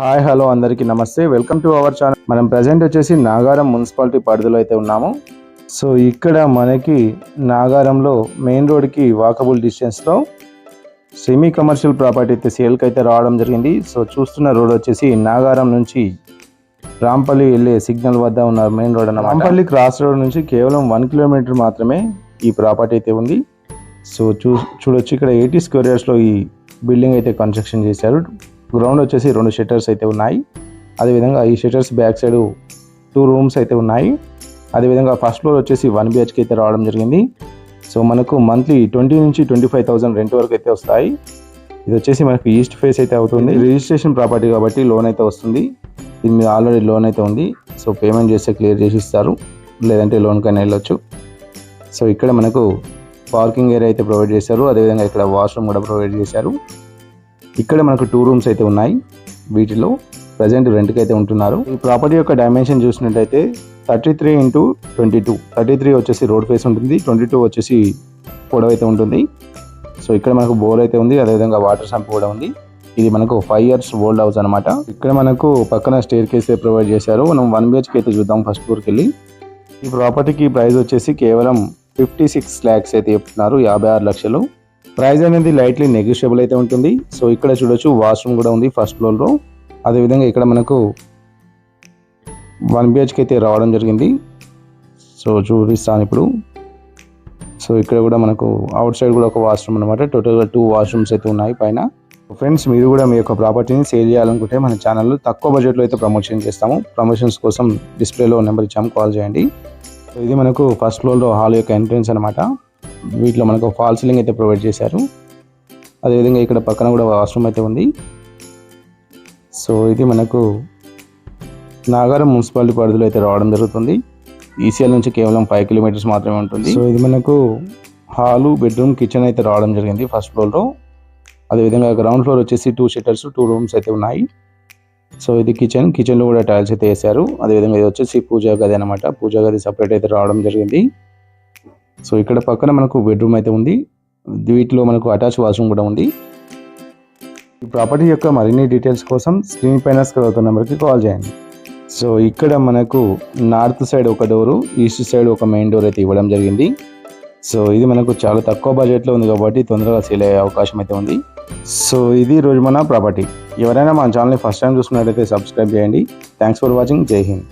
Hi hello అందరికీ నమస్తే. Welcome to our channel. మనం ప్రజెంట్ వచ్చేసి నాగారం మున్సిపాలిటీ పరిధిలో అయితే ఉన్నాము. సో ఇక్కడ మనకి నాగారంలో మెయిన్ రోడ్కి వాకబుల్ డిస్టెన్స్లో సెమీ కమర్షియల్ ప్రాపర్టీ అయితే సేల్కి అయితే రావడం జరిగింది. సో చూస్తున్న రోడ్ వచ్చేసి నాగారం నుంచి రాంపల్లి వెళ్ళే సిగ్నల్ వద్ద ఉన్న మెయిన్ రోడ్ అన్నమాట. రాంపల్లి క్రాస్ రోడ్ నుంచి కేవలం వన్ కిలోమీటర్ మాత్రమే ఈ ప్రాపర్టీ అయితే ఉంది. సో చూ చూడొచ్చు. ఇక్కడ ఎయిటీ స్క్వేర్ ఇయర్స్లో ఈ బిల్డింగ్ అయితే కన్స్ట్రక్షన్ చేశారు. గ్రౌండ్ వచ్చేసి రెండు షట్టర్స్ అయితే ఉన్నాయి. అదేవిధంగా ఈ shutters back side two rooms అయితే ఉన్నాయి. అదేవిధంగా ఫస్ట్ ఫ్లోర్ వచ్చేసి వన్ బిహెచ్కి అయితే రావడం జరిగింది. సో మనకు మంత్లీ ట్వంటీ నుంచి ట్వంటీ ఫైవ్ థౌసండ్ రెంట్ వరకు అయితే వస్తాయి. ఇది వచ్చేసి మనకు ఈస్ట్ ఫేస్ అయితే అవుతుంది. రిజిస్ట్రేషన్ ప్రాపర్టీ కాబట్టి లోన్ అయితే వస్తుంది. దీని మీద ఆల్రెడీ లోన్ అయితే ఉంది. సో పేమెంట్ చేస్తే క్లియర్ చేసి ఇస్తారు. లేదంటే లోన్ కన్నా వెళ్ళొచ్చు. సో ఇక్కడ మనకు పార్కింగ్ ఏరియా అయితే ప్రొవైడ్ చేశారు. అదేవిధంగా ఇక్కడ వాష్రూమ్ కూడా ప్రొవైడ్ చేశారు. ఇక్కడ మనకు టూ రూమ్స్ అయితే ఉన్నాయి. వీటిలో ప్రజెంట్ రెంట్కి అయితే ఉంటున్నారు. ఈ ప్రాపర్టీ యొక్క డైమెన్షన్ చూసినట్టయితే thirty three into twenty two thirty three వచ్చేసి రోడ్ ఫేస్ ఉంటుంది. ట్వంటీ టూ వచ్చేసి పొడవు అయితే ఉంటుంది. సో ఇక్కడ మనకు బోర్ అయితే ఉంది. అదేవిధంగా వాటర్ సంప్ కూడా ఉంది. ఇది మనకు ఫైవ్ ఇయర్స్ ఓల్డ్ హౌస్ అనమాట ఇక్కడ మనకు పక్కన స్టేర్ కేస్ ప్రొవైడ్ చేశారు. మనం వన్ బిహెచ్కి అయితే చూద్దాం ఫస్ట్ ఫ్లోర్కి వెళ్ళి ఈ ప్రాపర్టీకి ప్రైస్ వచ్చేసి కేవలం ఫిఫ్టీ సిక్స్ ల్యాక్స్ అయితే చెప్తున్నారు. యాభై ఆరు లక్షలు. ప్రైస్ అనేది లైట్లీ నెగోషియబుల్ అయితే ఉంటుంది. సో ఇక్కడ చూడొచ్చు వాష్రూమ్ కూడా ఉంది ఫస్ట్ ఫ్లోర్లో అదేవిధంగా ఇక్కడ మనకు వన్ బిహెచ్కి అయితే రావడం జరిగింది. సో చూపిస్తాను ఇప్పుడు. సో ఇక్కడ కూడా మనకు అవుట్ సైడ్ కూడా ఒక వాష్రూమ్ అనమాట టోటల్గా టూ వాష్రూమ్స్ అయితే ఉన్నాయి పైన. ఫ్రెండ్స్ మీరు కూడా మీ యొక్క ప్రాపర్టీని సేల్ చేయాలనుకుంటే మన ఛానల్లో తక్కువ బడ్జెట్లో అయితే ప్రమోషన్ చేస్తాము. ప్రమోషన్స్ కోసం డిస్ప్లేలో నెంబర్ ఇచ్చాము కాల్ చేయండి. సో ఇది మనకు ఫస్ట్ ఫ్లోర్లో హాల్ యొక్క ఎంట్రన్స్ అనమాట వీటిలో మనకు ఫాల్ సీలింగ్ అయితే ప్రొవైడ్ చేశారు. అదేవిధంగా ఇక్కడ పక్కన కూడా వాష్రూమ్ అయితే ఉంది. సో ఇది మనకు నాగారం మున్సిపాలిటీ పరిధిలో అయితే రావడం జరుగుతుంది. ఈసీఎల్ నుంచి కేవలం ఫైవ్ కిలోమీటర్స్ మాత్రమే ఉంటుంది. సో ఇది మనకు హాలు బెడ్రూమ్ కిచెన్ అయితే రావడం జరిగింది ఫస్ట్ ఫ్లోర్లో అదేవిధంగా గ్రౌండ్ ఫ్లోర్ వచ్చేసి టూ షీటర్స్ టూ రూమ్స్ అయితే ఉన్నాయి. సో ఇది కిచెన్ కిచెన్లో కూడా టైల్స్ అయితే వేశారు. అదేవిధంగా ఇది వచ్చేసి పూజా గది అనమాట పూజా గది సపరేట్ అయితే రావడం జరిగింది. సో ఇక్కడ పక్కన మనకు బెడ్రూమ్ అయితే ఉంది. వీటిలో మనకు అటాచ్ వాష్రూమ్ కూడా ఉంది. ఈ ప్రాపర్టీ యొక్క మరిన్ని డీటెయిల్స్ కోసం స్క్రీన్ పైన స్క్రోల్ అవుతున్న నెంబర్కి కాల్ చేయండి. సో ఇక్కడ మనకు నార్త్ సైడ్ ఒక డోరు ఈస్ట్ సైడ్ ఒక మెయిన్ డోర్ అయితే ఇవ్వడం జరిగింది. సో ఇది మనకు చాలా తక్కువ బడ్జెట్లో ఉంది కాబట్టి తొందరగా సేల్ అయ్యే అవకాశం అయితే ఉంది. సో ఇది రోజు మన ప్రాపర్టీ ఎవరైనా మన ఛానల్ని ఫస్ట్ టైం చూసుకున్నట్లయితే సబ్స్క్రైబ్ చేయండి. Thanks for watching Jai Hind